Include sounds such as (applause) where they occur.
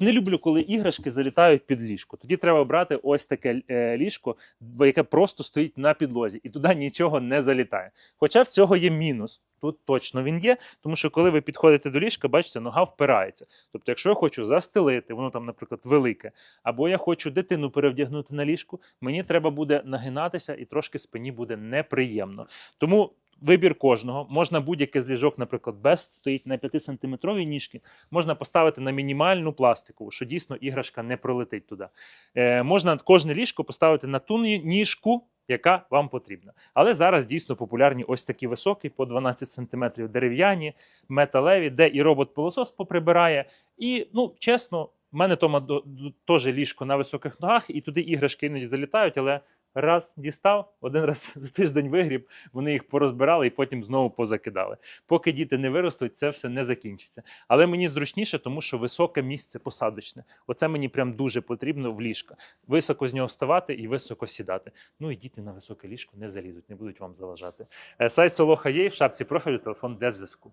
Не люблю, коли іграшки залітають під ліжко. Тоді треба брати ось таке е, ліжко, яке просто стоїть на підлозі, і туди нічого не залітає. Хоча в цього є мінус. Тут точно він є, тому що коли ви підходите до ліжка, бачите, нога впирається. Тобто, якщо я хочу застелити, воно там, наприклад, велике, або я хочу дитину перевдягнути на ліжку, мені треба буде нагинатися і трошки спині буде неприємно. Тому вибір кожного. Можна будь-яке з ліжок, наприклад, Best стоїть на 5-сантиметровій ніжки, можна поставити на мінімальну пластикову, що дійсно іграшка не пролетить туди. Е, можна кожне ліжко поставити на ту ніжку, яка вам потрібна. Але зараз дійсно популярні ось такі високі, по 12 см дерев'яні, металеві, де і робот-пилосос поприбирає. І, ну, чесно, в мене Тома теж ліжко на високих ногах, і туди іграшки іноді залітають, але раз дістав, один раз (laughs) за тиждень вигріб, вони їх порозбирали і потім знову позакидали. Поки діти не виростуть, це все не закінчиться. Але мені зручніше, тому що високе місце посадочне. Оце мені прям дуже потрібно в ліжка. Високо з нього вставати і високо сідати. Ну і діти на високе ліжко не залізуть, не будуть вам заважати. Е, Сайт Солоха є в шапці профілю, телефон для зв'язку.